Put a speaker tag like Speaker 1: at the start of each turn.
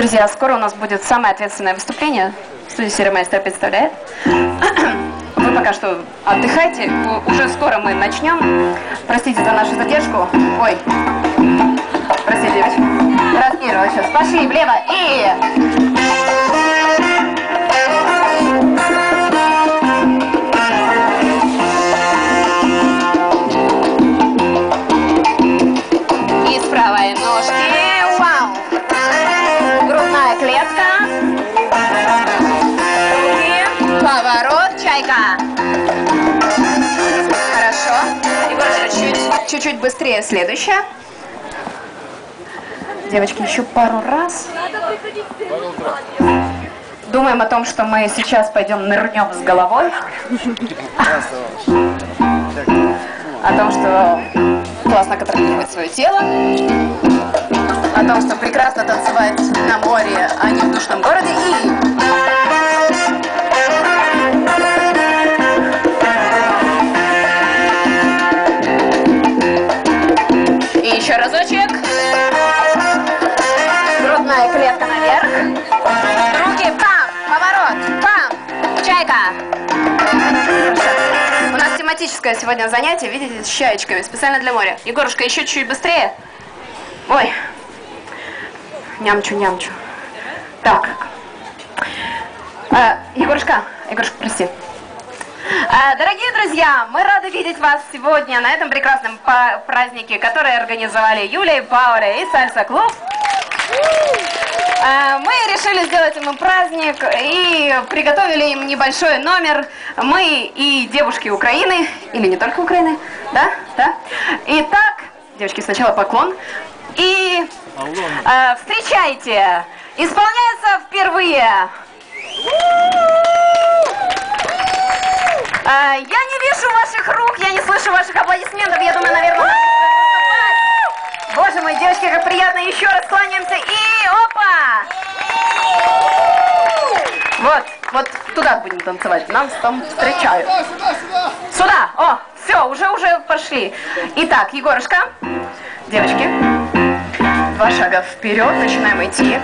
Speaker 1: Друзья, скоро у нас будет самое ответственное выступление. Студия «Серый маэстро» представляет. Вы пока что отдыхайте. Уже скоро мы начнем. Простите за нашу задержку. Ой. Простите, девочки. Размерила сейчас. Пошли влево и... Чайка. Хорошо. Чуть-чуть быстрее следующая. Девочки, еще пару раз. Думаем о том, что мы сейчас пойдем нырнем с головой. О том, что классно контролировать свое тело. О том, что прекрасно танцевать на море, а не в душном городе. И чайка. У нас тематическое сегодня занятие, видите, с чаечками, специально для моря. Егорушка, еще чуть быстрее. Ой, нямчу, нямчу. Так. А, Егорушка, Егорушка, прости. А, Дорогие друзья, мы рады видеть вас сегодня на этом прекрасном празднике, который организовали Юлия и и Сальса Клуб. А, Мы решили сделать им праздник и приготовили им небольшой номер. Мы и девушки Украины, или не только Украины, да? Да? Итак, девочки, сначала поклон. И а, встречайте, исполняется впервые а, я не вижу ваших рук, я не слышу ваших аплодисментов. Я думаю, наверное, девочки, как приятно. Еще раз кланяемся. И опа! Вот, вот туда будем танцевать. Нас там встречают. Сюда! О, все, уже, уже пошли. Итак, Егорушка, девочки, два шага вперед, начинаем идти.